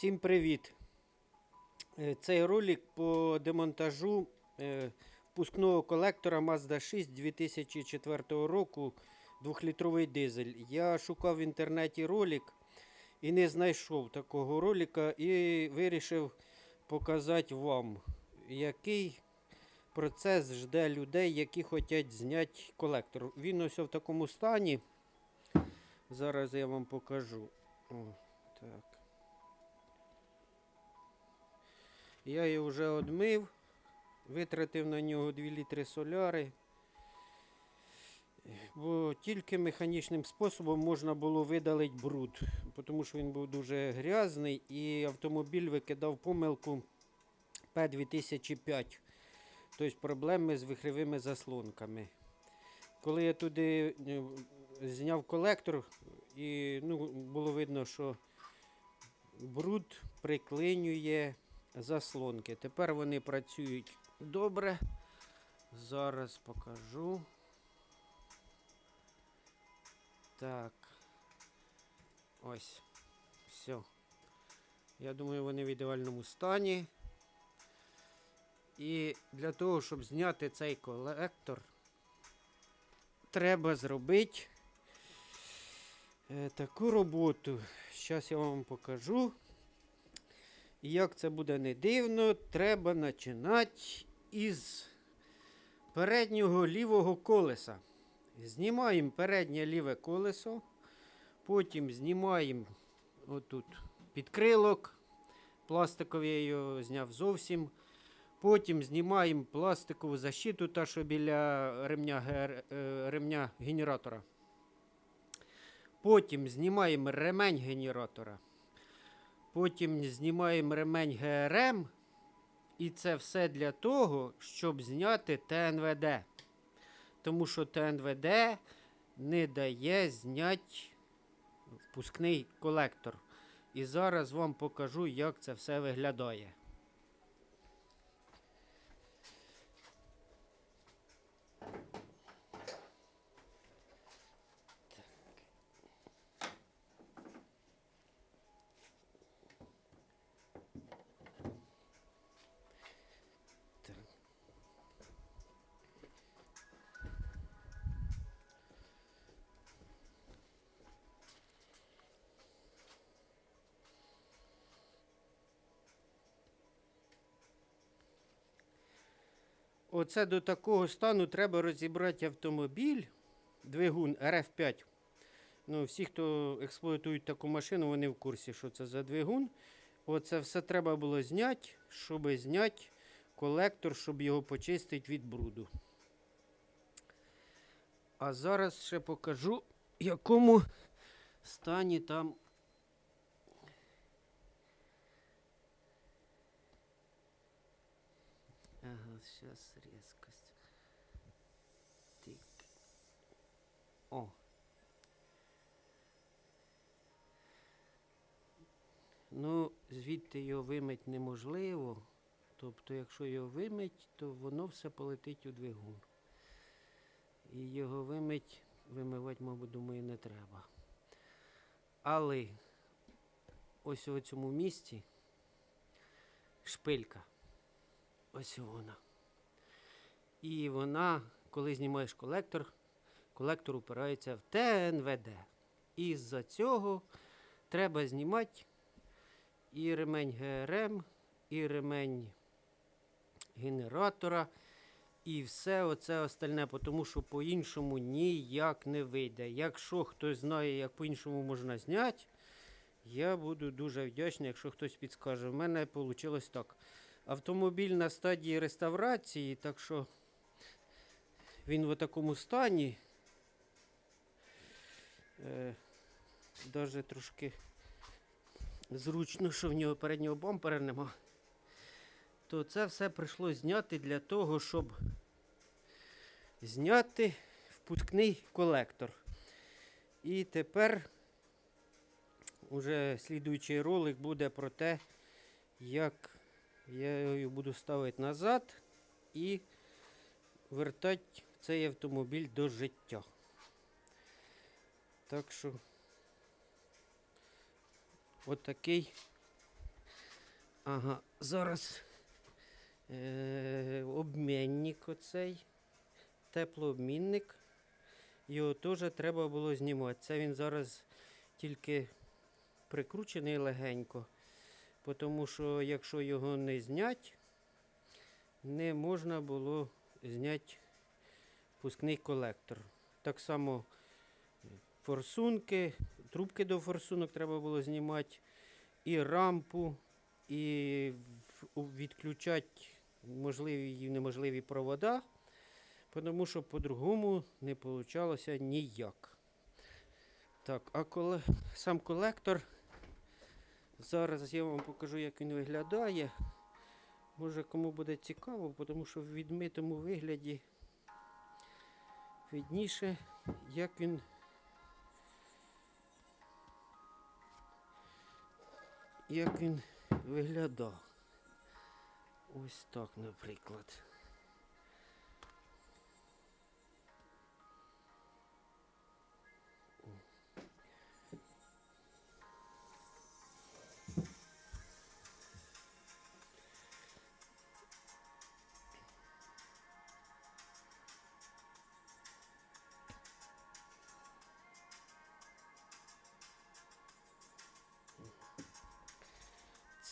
Всім привіт! Е, Цей ролик по демонтажу е, впускного колектора Mazda 6 2004 року 2-літровий дизель. Я шукав в інтернеті ролик і не знайшов такого ролика і вирішив показати вам, який процес жде людей, які хочуть зняти колектор. Він ось в такому стані. Зараз я вам покажу. О, так. Я його вже одмив, витратив на нього 2 літри соляри. Бо тільки механічним способом можна було видалити бруд, тому що він був дуже грязний і автомобіль викидав помилку П2005. Тобто проблеми з вихревими заслонками. Коли я туди е, зняв колектор, і ну, було видно, що бруд приклинює заслонки. Тепер вони працюють добре. Зараз покажу. Так. Ось. Все. Я думаю, вони в ідеальному стані. І для того, щоб зняти цей колектор, треба зробити е, таку роботу. Зараз я вам покажу. І як це буде не дивно, треба починати із переднього лівого колеса. Знімаємо переднє ліве колесо, потім знімаємо отут підкрилок. Пластиковий я його зняв зовсім. Потім знімаємо пластикову защиту, та що біля ремня, е, ремня генератора. Потім знімаємо ремень генератора. Потім знімаємо ремень ГРМ. І це все для того, щоб зняти ТНВД. Тому що ТНВД не дає зняти впускний колектор. І зараз вам покажу, як це все виглядає. Оце до такого стану треба розібрати автомобіль, двигун RF5. Ну, всі, хто експлуатують таку машину, вони в курсі, що це за двигун. Оце все треба було зняти, щоб зняти колектор, щоб його почистити від бруду. А зараз ще покажу, якому стані там. Ага, зараз різкость. Тик. О. Ну, звідти його вимити неможливо. Тобто, якщо його вимить, то воно все полетить у двигун. І його вимить, вимивати, мабуть, думаю, не треба. Але ось у цьому місці шпилька. Ось вона. І вона, коли знімаєш колектор, колектор упирається в ТНВД. І з-за цього треба знімати і ремень ГРМ, і ремень генератора, і все оце остальне, тому що по-іншому ніяк не вийде. Якщо хтось знає, як по-іншому можна зняти, я буду дуже вдячний, якщо хтось підскаже. У мене вийшло так. Автомобіль на стадії реставрації, так що він в такому стані. Е, Даже трошки зручно, що в нього переднього бампера нема. То це все прийшло зняти для того, щоб зняти впускний колектор. І тепер уже слідуючий ролик буде про те, як я його буду ставити назад і вертати цей автомобіль до життя. Так що от такий Ага, зараз е, обмінник оцей, теплообмінник. Його теж треба було знімати. Це він зараз тільки прикручений легенько, тому що якщо його не зняти, не можна було зняти пускний колектор. Так само форсунки, трубки до форсунок треба було знімати, і рампу, і відключати можливі і неможливі провода, тому що по-другому не вийшло ніяк. Так, а коли сам колектор, зараз я вам покажу, як він виглядає. Може кому буде цікаво, тому що в відмитому вигляді видніше, як він як він виглядав. Ось так, наприклад.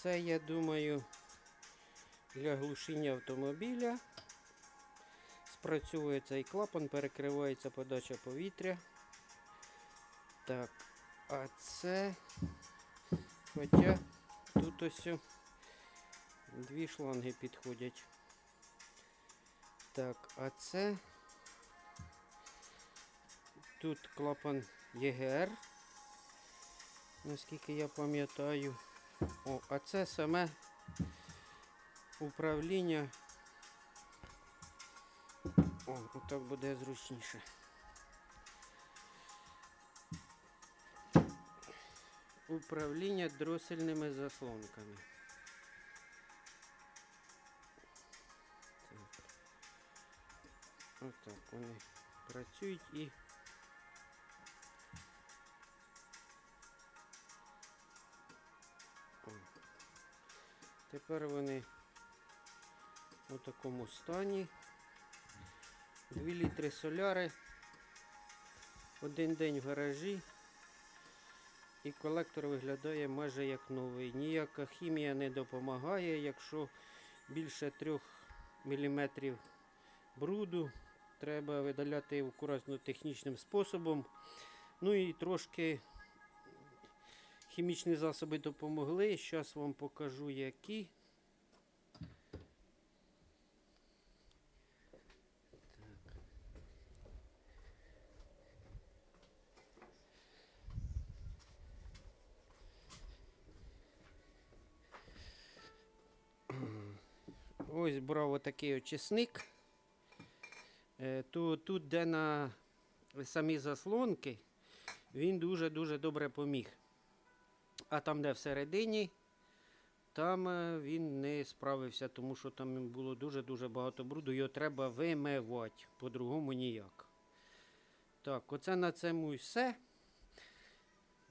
Це, я думаю, для глушіння автомобіля. Спрацьовує цей клапан, перекривається подача повітря. Так, а це. Хоча тут ось дві шланги підходять. Так, а це. Тут клапан ЄГР, наскільки я пам'ятаю. О, а це саме управління. О, отак буде зручніше. Управління дросельними заслонками. Так. Отак вони працюють і. Тепер вони у такому стані. 2 літри соляри. Один день в гаражі. І колектор виглядає майже як новий. Ніяка хімія не допомагає. Якщо більше 3 мм бруду, треба видаляти акуратно технічним способом. Ну і трошки хімічні засоби допомогли. Зараз вам покажу які. Ось брав отакий очисник. Е, ту- Тут, де на самі заслонки, він дуже-дуже добре поміг. А там, де всередині, там е, він не справився, тому що там було дуже-дуже багато бруду. Його треба вимивати, по-другому ніяк. Так, оце на цьому і все.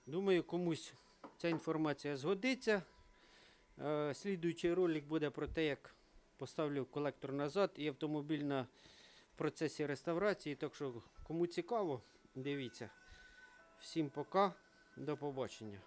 Думаю, комусь ця інформація згодиться. Е, Слідуючий ролик буде про те, як поставлю колектор назад і автомобіль на процесі реставрації. Так що, кому цікаво, дивіться. Всім пока, до побачення.